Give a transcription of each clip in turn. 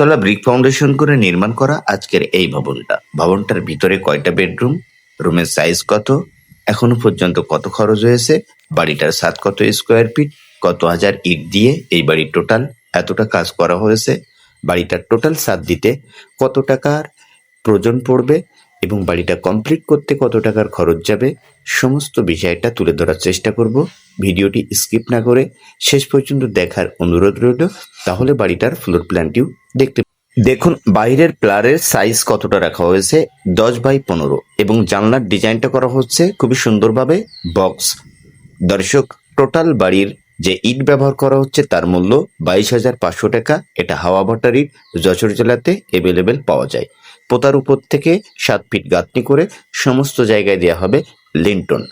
একতলা brick foundation করে নির্মাণ করা আজকের এই ভবনটা। ভবনটার ভিতরে কয়টা বেডরুম, রুমের সাইজ কত, এখনও পর্যন্ত কত খরচ হয়েছে, বাড়িটার সাত কত স্কোয়ার ফিট, কত হাজার ইট দিয়ে এই বাড়ির টোটাল, এতটা কাজ করা হয়েছে, বাড়িটার টোটাল সাত দিতে কত টাকার প্রয়োজন পড়বে এবং বাড়িটা কমপ্লিট করতে কত টাকার খরচ যাবে, সমস্ত বিষয়টা তুলে ধরার চেষ্টা করব। ভিডিওটি স্কিপ না করে শেষ পর্যন্ত দেখার অনুরোধ রইল, তাহলে বাড়িটার ফ্লোর প্ল্যানটিও দেখতে দেখুন, বাইরের প্লারের সাইজ কতটা রাখা হয়েছে? দশ বাই পনেরো এবং জানলার ডিজাইনটা করা হচ্ছে খুবই সুন্দরভাবে বক্স দর্শক টোটাল বাড়ির যে ইট ব্যবহার করা হচ্ছে তার মূল্য বাইশ হাজার পাঁচশো টাকা। এটা হাওয়া বাটার ইট যশোর জেলাতে অ্যাভেলেবেল পাওয়া যায়। পোতার উপর থেকে সাত ফিট গাঁথনি করে সমস্ত জায়গায় দেওয়া হবে লিন্টন।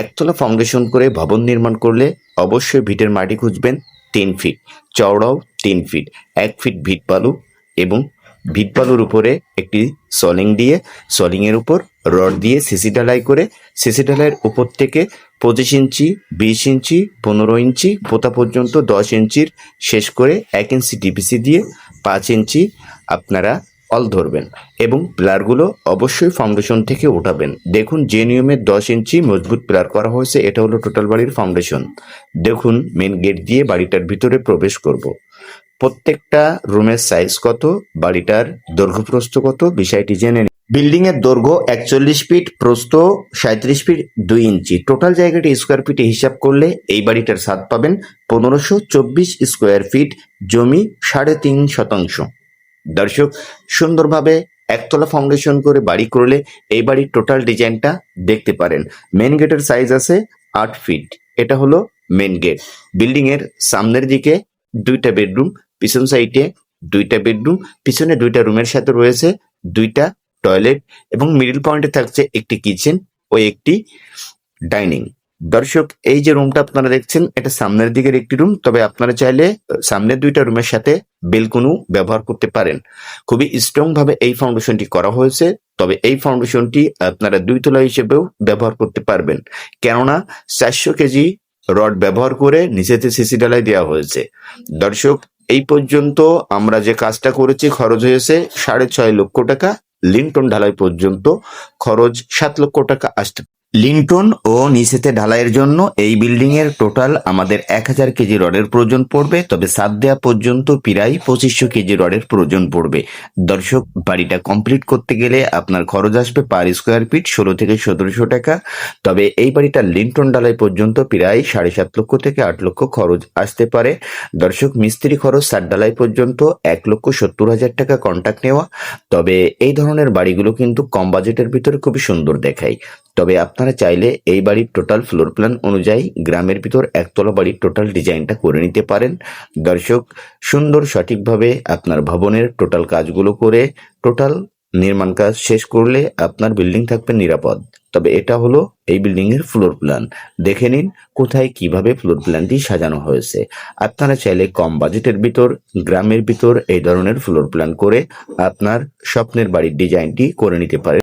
একতলা ফাউন্ডেশন করে ভবন নির্মাণ করলে অবশ্যই ভিটের মাটি খুঁজবেন তিন ফিট, চওড়াও তিন ফিট, এক ফিট ভিট বালু এবং ভিট বালুর উপরে একটি সলিং দিয়ে সলিংয়ের উপর রড দিয়ে সিসি ঢালাই করে সিসি ঢালাইয়ের উপর থেকে পঁচিশ ইঞ্চি, বিশ ইঞ্চি, পনেরো ইঞ্চি, পোতা পর্যন্ত দশ ইঞ্চির শেষ করে এক ইঞ্চি ডিপিসি দিয়ে পাঁচ ইঞ্চি আপনারা অল ধরবেন এবং পিলারগুলো অবশ্যই ফাউন্ডেশন থেকে উঠাবেন দেখুন যে নিয়মে দশ ইঞ্চি মজবুত পিলার করা হয়েছে, এটা হলো টোটাল বাড়ির ফাউন্ডেশন। দেখুন মেন গেট দিয়ে বাড়িটার ভিতরে প্রবেশ করব। প্রত্যেকটা রুমের সাইজ কত, বাড়িটার দৈর্ঘ্য প্রস্থ কত, বিষয়টি জেনে বিল্ডিং এর দৈর্ঘ্য একচল্লিশ ফিট, প্রস্থ সাঁত্রিশ ফিট দুই ইঞ্চি। টোটাল জায়গাটি স্কোয়ার ফিটে হিসাব করলে এই বাড়িটার স্বাদ পাবেন পনেরোশো চব্বিশ স্কোয়ার ফিট জমি সাড়ে তিন শতাংশ। দর্শক, সুন্দরভাবে একতলা ফাউন্ডেশন করে বাড়ি করলে এই বাড়ির টোটাল ডিজাইনটা দেখতে পারেন। মেন গেটের সাইজ আছে আট ফিট। এটা হলো মেন গেট বিল্ডিং এর সামনের দিকে দুইটা বেডরুম পিছন সাইডে দুইটা বেডরুম পিছনে দুইটা রুমের সাথে রয়েছে দুইটা টয়লেট এবং মিডল পয়েন্টে থাকছে একটি কিচেন ও একটি ডাইনিং। দর্শক, এই যে রুমটা আপনারা দেখছেন, এটা সামনের দিকের একটি রুম, তবে আপনারা চাইলে সামনের দুইটা রুমের সাথে বেলকুনু ব্যবহার করতে পারেন। খুবই স্ট্রং ভাবে এই ফাউন্ডেশনটি করা হয়েছে, তবে এই ফাউন্ডেশনটি আপনারা দুই তলা হিসেবেও ব্যবহার করতে পারবেন। কেননা, চারশো কেজি রড ব্যবহার করে নিচেতে সিসি ডালাই দেওয়া হয়েছে। দর্শক, এই পর্যন্ত আমরা যে কাজটা করেছি, খরচ হয়েছে সাড়ে ছয় লক্ষ টাকা। লিন্টন ঢালাই পর্যন্ত খরচ সাত লক্ষ টাকা আসতে লিন্টন ও নিচেতে ঢালাইয়ের জন্য এই বিল্ডিং এর টোটাল আমাদের এক হাজার কেজি রডের প্রয়োজন পড়বে, তবে সাত দেওয়া পর্যন্ত প্রায় পঁচিশশো কেজি রডের প্রয়োজন পড়বে। দর্শক, বাড়িটা কমপ্লিট করতে গেলে আপনার খরচ আসবে পার স্কোয়ার ফিট ষোলো থেকে সতেরোশো টাকা, তবে এই বাড়িটা লিন্টন ডালাই পর্যন্ত প্রায় সাড়ে সাত লক্ষ থেকে আট লক্ষ খরচ আসতে পারে। দর্শক, মিস্ত্রি খরচ সাত ডালাই পর্যন্ত এক লক্ষ সত্তর হাজার টাকা কন্ট্যাক্ট নেওয়া, তবে এই ধরনের বাড়িগুলো কিন্তু কম বাজেটের ভিতরে খুবই সুন্দর দেখায়। তবে আপনারা চাইলে এই বাড়ির টোটাল ফ্লোর প্ল্যান অনুযায়ী গ্রামের ভিতর একতলা বাড়ির টোটাল ডিজাইনটা করে নিতে পারেন। দর্শক, সুন্দর সঠিকভাবে আপনার ভবনের টোটাল কাজগুলো করে টোটাল নির্মাণ কাজ শেষ করলে আপনার বিল্ডিং থাকবে নিরাপদ। তবে এটা হলো এই বিল্ডিং এর ফ্লোর প্ল্যান দেখে নিন কোথায় কীভাবে ফ্লোর প্ল্যানটি সাজানো হয়েছে। আপনারা চাইলে কম বাজেটের ভিতর, গ্রামের ভিতর এই ধরনের ফ্লোর প্ল্যান করে আপনার স্বপ্নের বাড়ির ডিজাইনটি করে নিতে পারেন।